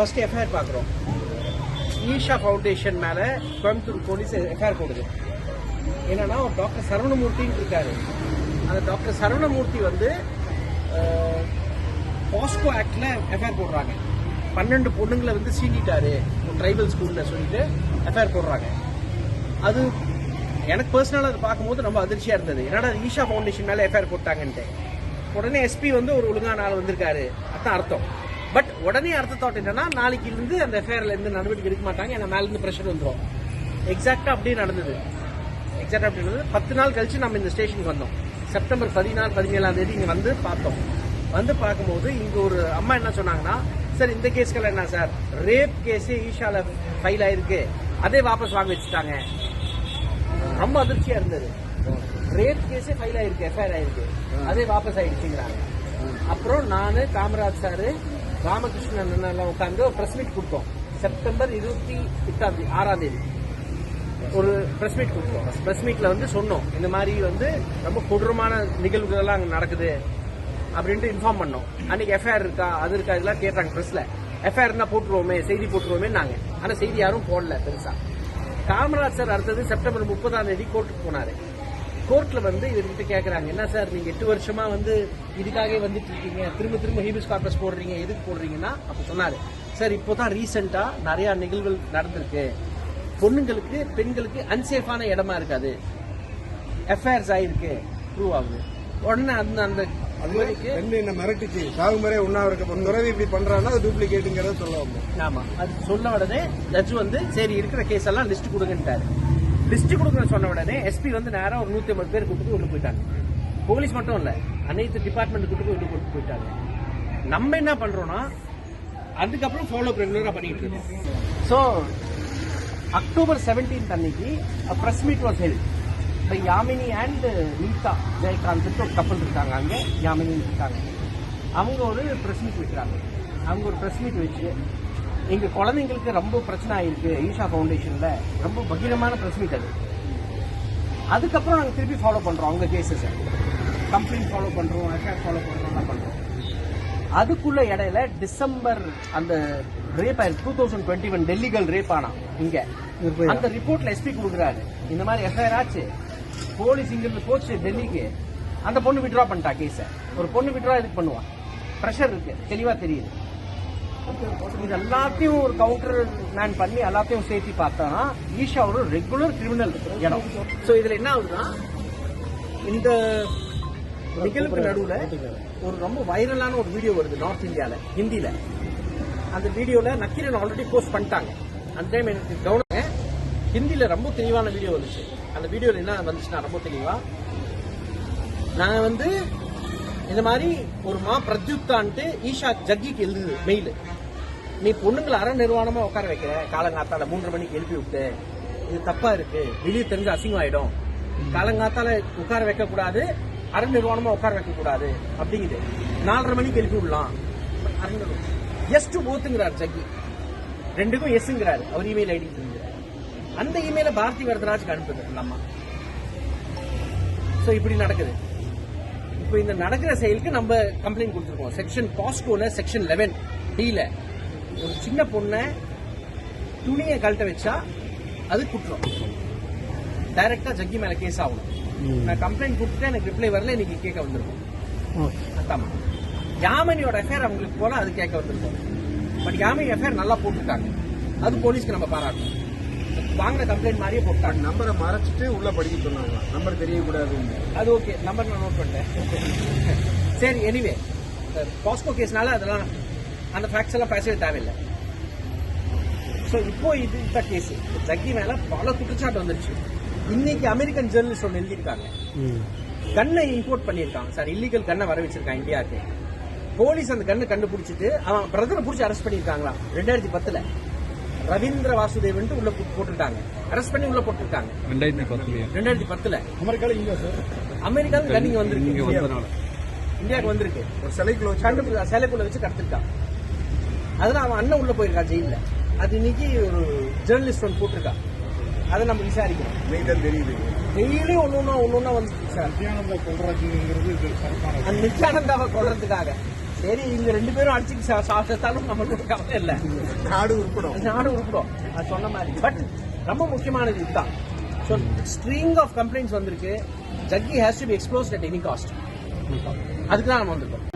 First FIR பார்க்குறோம். Isha foundation மேலே Coimbatore police FIR போடுது. என்னன்னா ஒரு டாக்டர் சரவணமூர்த்தின்னு இருக்காரு. அந்த டாக்டர் சரவணமூர்த்தி வந்து பாஸ்கோ ஆக்டில் எஃப்ஐஆர் போடுறாங்க. பன்னெண்டு பொண்ணுங்களை வந்து சீண்டிட்டாரு. ஒரு ட்ரைபல் ஸ்கூலில் சொல்லிட்டு எஃப்ஐஆர் போடுறாங்க. அது எனக்கு பர்சனலாக அதை பார்க்கும்போது ரொம்ப அதிர்ச்சியாக இருந்தது. என்னடா ஈஷா ஃபவுண்டேஷன் மேலே எஃப்ஐஆர் போட்டாங்கன்ட்டு. உடனே எஸ்பி வந்து ஒரு ஒழுங்கான ஆள் வந்திருக்காரு. அதான் அர்த்தம். பட் உடனே அர்த்த தாட் என்னன்னா நாளைக்கு இருந்து அந்த எஃப்ஐஆர்ல இருந்து நடவடிக்கை எடுக்க மாட்டாங்க ஏன்னா மேல இருந்து ப்ரெஷர் வந்துடும் எக்ஸாக்டா அப்படியே நடந்தது. எக்ஸாக்டா அப்படி நடந்தது. பத்து நாள் கழிச்சு நம்ம இந்த ஸ்டேஷனுக்கு வந்தோம். செப்டம்பர் பதினாறு பதினேழாம் தேதி இங்க வந்து பார்த்தோம். வந்து பார்க்கும்போது இங்க ஒரு அம்மா என்ன சொன்னாங்கன்னா சார் இந்த கேஸ்கள் என்ன சார் ரேப் கேஸ் ஈஷால ஃபைல் ஆயிருக்கு. அதே வாபஸ் வாங்க வச்சுட்டாங்க. ரொம்ப அதிர்ச்சியா இருந்தது. ரேப் கேஸே ஃபைல் ஆயிருக்கு எஃப்ஐஆர் ஆயிருக்கு. அதே வாபஸ் ஆயிடுச்சுங்கிறாங்க. அப்புறம் நானு காமராஜ் சாரு ராமகிருஷ்ணன் அண்ணன் எல்லாம் உட்காந்து ஒரு மீட் கொடுத்தோம். செப்டம்பர் இருபத்தி எட்டாம் தேதி ஆறாம் தேதி. ஒரு ப்ரெஸ் மீட் கொடுத்தோம். ப்ரெஸ் மீட்ல வந்து சொன்னோம் இந்த மாதிரி வந்து ரொம்ப கொடூரமான நிகழ்வுகள் எல்லாம் நடக்குது அப்படின்ட்டு இன்ஃபார்ம் பண்ணோம். அன்னைக்கு எஃப்ஐஆர் இருக்கா அது இருக்கா இதெல்லாம் கேட்டாங்க ப்ரெஸ்ல எஃப்ஐஆர்னா போட்டுருவோமே செய்தி போட்டுருவோமே நாங்க. ஆனா செய்தி யாரும் போடல பெருசா. காமராஜ் சார் அடுத்தது செப்டம்பர் முப்பதாம் தேதி கோர்ட்டுக்கு போனாரு. கோர்ட்ல வந்து இவர்கிட்ட கேக்குறாங்க. என்ன சார் நீங்க எட்டு வருஷமா வந்து இதுக்காகவே வந்துட்டு இருக்கீங்க. திரும்ப திரும்ப ஹீபிஸ் கார்பஸ் போடுறீங்க. எதுக்கு போடுறீங்கன்னா அப்ப சொன்னாரு. சார் இப்போதான் ரீசெண்டா நிறைய நிகழ்வுகள் நடந்திருக்கு. பொண்ணுங்களுக்கு பெண்களுக்கு அன்சேஃபான இடமா இருக்காது. எஃப்ஐஆர்ஸ் ஆயிருக்கு. ப்ரூவ் ஆகுது. உடனே அந்த அந்த என்ன மிரட்டுச்சு. சாகு முறை உண்ணாவிரக்க துறவி இப்படி பண்றான்னா அது டூப்ளிகேட்டுங்கிறத சொல்ல வந்தோம் ஆமா. அது சொன்ன உடனே ஜட்ஜ் வந்து சரி இருக்கிற கேஸ் எல்லாம் லிஸ்ட் கொடுங்கன்ட்டாரு. லிஸ்ட் கொடுக்க சொன்ன உடனே எஸ்பி வந்து நேரம் ஒரு நூத்தி ஐம்பது பேர் கூட்டு உள்ள போயிட்டாங்க. போலீஸ் மட்டும் இல்ல அனைத்து டிபார்ட்மெண்ட் கூட்டு உள்ள கூட்டு போயிட்டாங்க. நம்ம என்ன பண்றோம்னா அதுக்கப்புறம் ஃபாலோ ரெகுலரா பண்ணிட்டு இருக்கோம். ஸோ அக்டோபர் செவன்டீன்த் அன்னைக்கு பிரஸ் மீட் வாஸ் ஹெல்ட் இப்போ யாமினி அண்ட் நீதா ஜெயகாந்த் ஒரு கப்பல் இருக்காங்க அங்கே. யாமினி இருக்காங்க. அவங்க ஒரு ப்ரெஸ் மீட் வைக்கிறாங்க. அவங்க ஒரு ப்ரெஸ் மீட் வச்சு எங்க குழந்தைங்களுக்கு ரொம்ப பிரச்சனை ஆயிருக்கு ஈஷா ஃபவுண்டேஷன்ல ரொம்ப பகிரமான பிரஸ் மீட் அது. அதுக்கப்புறம் நாங்க திருப்பி ஃபாலோ பண்றோம் அவங்க கேசஸ் கம்ப்ளைண்ட் ஃபாலோ பண்றோம் எஃப்ஐஆர் ஃபாலோ பண்றோம் பண்றோம். அதுக்குள்ள இடையில டிசம்பர் அந்த ரேப் ஆயிருக்கு. Two thousand twenty one Delhi girl rape ஆனா இங்க அந்த ரிப்போர்ட்ல எஸ்பி கொடுக்குறாரு. இந்த மாதிரி எஃப்ஐஆர் ஆச்சு. போலீஸ் இங்க இருந்து போச்சு டெல்லிக்கு. அந்த பொண்ணு விட்ரா பண்ணிட்டா கேஸ ஒரு பொண்ணு விட்ரா எதுக்கு பண்ணுவா? ப்ரெஷர் இருக்கு. தெளிவா தெரியுது. இது எல்லாத்தையும் ஒரு கவுண்டர் மேன் பண்ணி எல்லாத்தையும் சேர்த்து பார்த்தோம்னா ஈஷா ஒரு ரெகுலர் கிரிமினல் இடம். ஸோ இதுல என்ன ஆகுதுன்னா இந்த நிகழ்வுக்கு நடுவில் ஒரு ரொம்ப வைரலான ஒரு வீடியோ வருது நார்த் இந்தியால ஹிந்தியில அந்த வீடியோல நக்கீரன் ஆல்ரெடி போஸ்ட் பண்ணிட்டாங்க. அந்த டைம் எனக்கு கவனம் ஹிந்தியில ரொம்ப தெளிவான வீடியோ வந்துச்சு. அந்த வீடியோல என்ன வந்துச்சுன்னா ரொம்ப தெளிவா நான் வந்து இந்த மாதிரி ஒரு மா பிரத்யுத்தான்ட்டு ஈஷா ஜக்கிக்கு எழுதுது மெயில் நீ பொண்ணுங்களை அற நிர்வாணமா உட்கார வைக்கிற? காலங்காத்தால மூன்றரை மணிக்கு எழுப்பி விட்டு. இது தப்பா இருக்கு. வெளியே தெரிஞ்சு அசிங்கமாயிடும். காலங்காத்தால உட்கார வைக்க கூடாது அற நிர்வாணமா உட்கார வைக்க கூடாது அப்படிங்குது. நாலரை மணிக்கு எழுப்பி விடலாம். எஸ் டு போத்துங்கிறார் ஜக்கி. ரெண்டுக்கும் எஸ்ங்கிறாரு அவர் இமெயில் ஐடி அந்த இமெயில பாரதி வரதராஜுக்கு அனுப்புது நம்ம. ஸோ சோ இப்படி நடக்குது. இப்போ இந்த நடக்கிற செயலுக்கு நம்ம கம்ப்ளைண்ட் கொடுத்துருக்கோம். செக்ஷன் பாஸ்கோல செக்ஷன் லெவன் டீல ஒரு சின்ன பொண்ணை துணியை கழட்ட வச்சா அது குற்றம். டைரக்டா ஜக்கி மேல கேஸ் ஆகணும். நான் கம்ப்ளைண்ட் கொடுத்துட்டு எனக்கு ரிப்ளை வரல இன்னைக்கு கேட்க வந்திருக்கோம். அதாம்மா யாமினியோட எஃப்ஐஆர் அவங்களுக்கு போல அது கேட்க வந்திருக்கோம். பட் யாமினி எஃப்ஐஆர் நல்லா போட்டுருக்காங்க. அது போலீஸ்க்கு நம்ம பாராட்டணும். வாங்கின கம்ப்ளைண்ட் மாதிரியே போட்டாங்க. நம்பரை மறைச்சிட்டு உள்ள படிக்க சொன்னாங்க. நம்பர் தெரியக்கூடாதுன்னு. அது ஓகே நம்பர் நான் நோட் பண்ணிட்டேன். சரி எனிவே பாஸ்கோ கேஸ்னால அதெல்லாம் அந்த ஃபேக்ட்ஸ் எல்லாம் பேசவே தேவையில்லை. ஸோ இப்போ இது இந்த கேஸ் ஜக்கி மேல பல குற்றச்சாட்டு வந்துருச்சு. இன்னைக்கு அமெரிக்கன் ஜேர்னலிஸ்ட் ஒன்று எழுதியிருக்காங்க. கன்னை இம்போர்ட் பண்ணியிருக்காங்க சார் இல்லீகல் கன்னை வர வச்சிருக்கான் இந்தியாவுக்கு. போலீஸ் அந்த கண்ணை கண்டுபிடிச்சிட்டு அவன் பிரதரை பிடிச்சி அரெஸ்ட் பண்ணியிருக்காங்களா ரெண்டாயிரத்தி பத்துல. ரவீந்திர வாசுதேவன் உள்ள போட்டு- போட்டிருக்காங்க. அரெஸ்ட் பண்ணி உள்ள போட்டிருக்காங்க. ரெண்டாயிரத்தி பத்துல. அமெரிக்கால இங்க சார்? அமெரிக்காவில் கன்னிங்க வந்திருக்கு. இந்தியாவுக்கு வந்திருக்கு. ஒரு சிலைக்குள்ள வச்சு கண்டு சிலைக்குள்ள வச்சு கடத்திருக்கான். அதனால அவன் அண்ணன் உள்ள போயிருக்கான் ஜெயில அது இன்னைக்கு ஒரு ஜேர்னலிஸ்ட் ஒன்று போட்டிருக்கான் அதை நம்ம விசாரிக்கணும். இன்னைக்கு தான் தெரியுது. டெய்லி ஒன்னு ஒண்ணு ஒன்னு ஒண்ணு வந்து சார் நித்யானந்த கொள்றாஜிங்கிறது இது கரெக்டான நித்யானந்தாவை கொள்றதுக்காக சரி இவங்க ரெண்டு பேரும் அடிச்சு சாப்பிட்டாலும் நம்மளுக்கு கவலை இல்லை. நாடு உருப்படும். நாடு உருப்பிடும். அது சொன்ன மாதிரி. பட் ரொம்ப முக்கியமானது இதுதான். ஸோ ஸ்ட்ரிங் ஆஃப் கம்ப்ளைண்ட்ஸ் வந்திருக்கு. Jaggi has to be exposed at any cost அதுக்கு தான் நம்ம வந்திருக்கோம்.